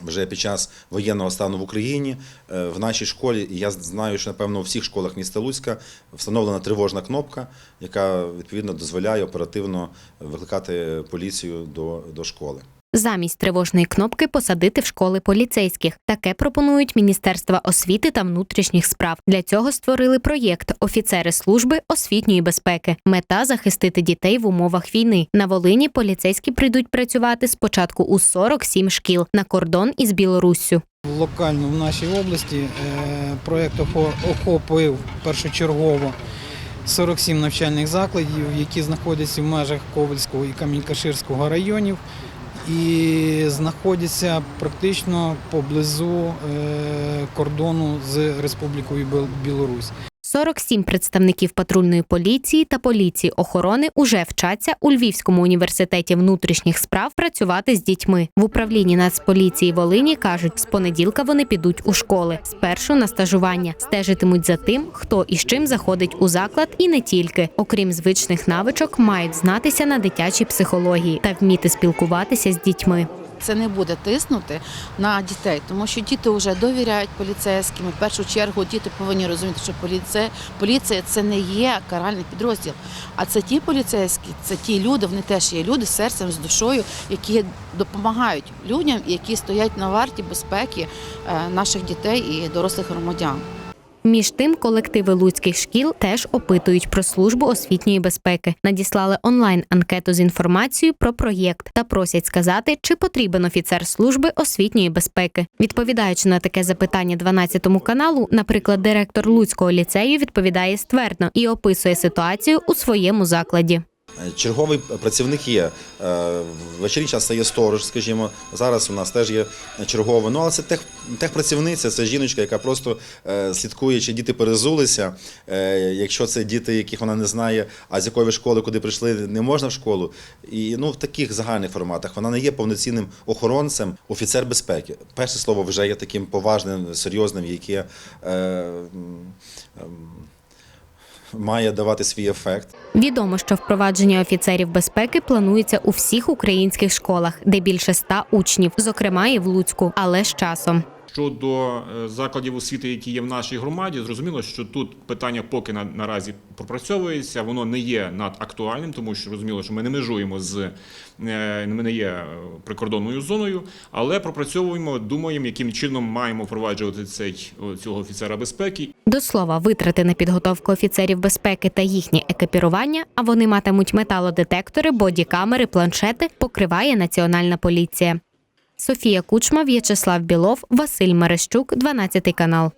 Вже під час воєнного стану в Україні е, в нашій школі, і я знаю, що напевно у всіх школах міста Луцька встановлена тривожна кнопка, яка відповідно дозволяє оперативно викликати поліцію до, до школи. Замість тривожної кнопки посадити в школи поліцейських. Таке пропонують Міністерства освіти та внутрішніх справ. Для цього створили проєкт Офіцери служби освітньої безпеки. Мета захистити дітей в умовах війни. На Волині поліцейські прийдуть працювати спочатку у 47 шкіл на кордон із Білоруссю. Локально в нашій області е, проєкт охо- охопив першочергово 47 навчальних закладів, які знаходяться в межах Ковальського і Камінь-Каширського районів і знаходяться практично поблизу е, кордону з Республікою Білорусь. 47 представників патрульної поліції та поліції охорони уже вчаться у Львівському університеті внутрішніх справ працювати з дітьми. В управлінні Нацполіції Волині кажуть, з понеділка вони підуть у школи. Спершу на стажування стежитимуть за тим, хто і з чим заходить у заклад, і не тільки. Окрім звичних навичок, мають знатися на дитячій психології та вміти спілкуватися з дітьми. Це не буде тиснути на дітей, тому що діти вже довіряють поліцейським. В першу чергу діти повинні розуміти, що поліція, поліція це не є каральний підрозділ, а це ті поліцейські, це ті люди, вони теж є люди з серцем, з душою, які допомагають людям, які стоять на варті безпеки е, наших дітей і дорослих громадян. Між тим, колективи луцьких шкіл теж опитують про службу освітньої безпеки. Надіслали онлайн анкету з інформацією про проєкт та просять сказати, чи потрібен офіцер служби освітньої безпеки. Відповідаючи на таке запитання 12 каналу, наприклад, директор Луцького ліцею відповідає ствердно і описує ситуацію у своєму закладі. Е, Черговий працівник є. Е, В час це є сторож, скажімо. Зараз у нас теж є черговий. Ну, але це тех, техпрацівниця, це жіночка, яка просто е, слідкує, чи діти перезулися. Е, Якщо це діти, яких вона не знає, а з якої школи, куди прийшли, не можна в школу. І ну, в таких загальних форматах вона не є повноцінним охоронцем, офіцер безпеки. Перше слово вже є таким поважним, серйозним, яке е, ем, має давати свій ефект. Відомо, що впровадження офіцерів безпеки планується у всіх українських школах, де більше ста учнів, зокрема і в Луцьку, але з часом. Щодо е, закладів освіти, які є в нашій громаді, зрозуміло, що тут питання поки на, наразі пропрацьовується, воно не є надактуальним, тому що зрозуміло, що ми не межуємо з е, ми не є е, прикордонною зоною, але пропрацьовуємо, думаємо, яким чином маємо впроваджувати цей цього офіцера безпеки До слова, витрати на підготовку офіцерів безпеки та їхнє екіпірування, а вони матимуть металодетектори, бодікамери, планшети, покриває Національна поліція. Софія Кучма, В'ячеслав Білов, Василь Мерещук, 12 канал.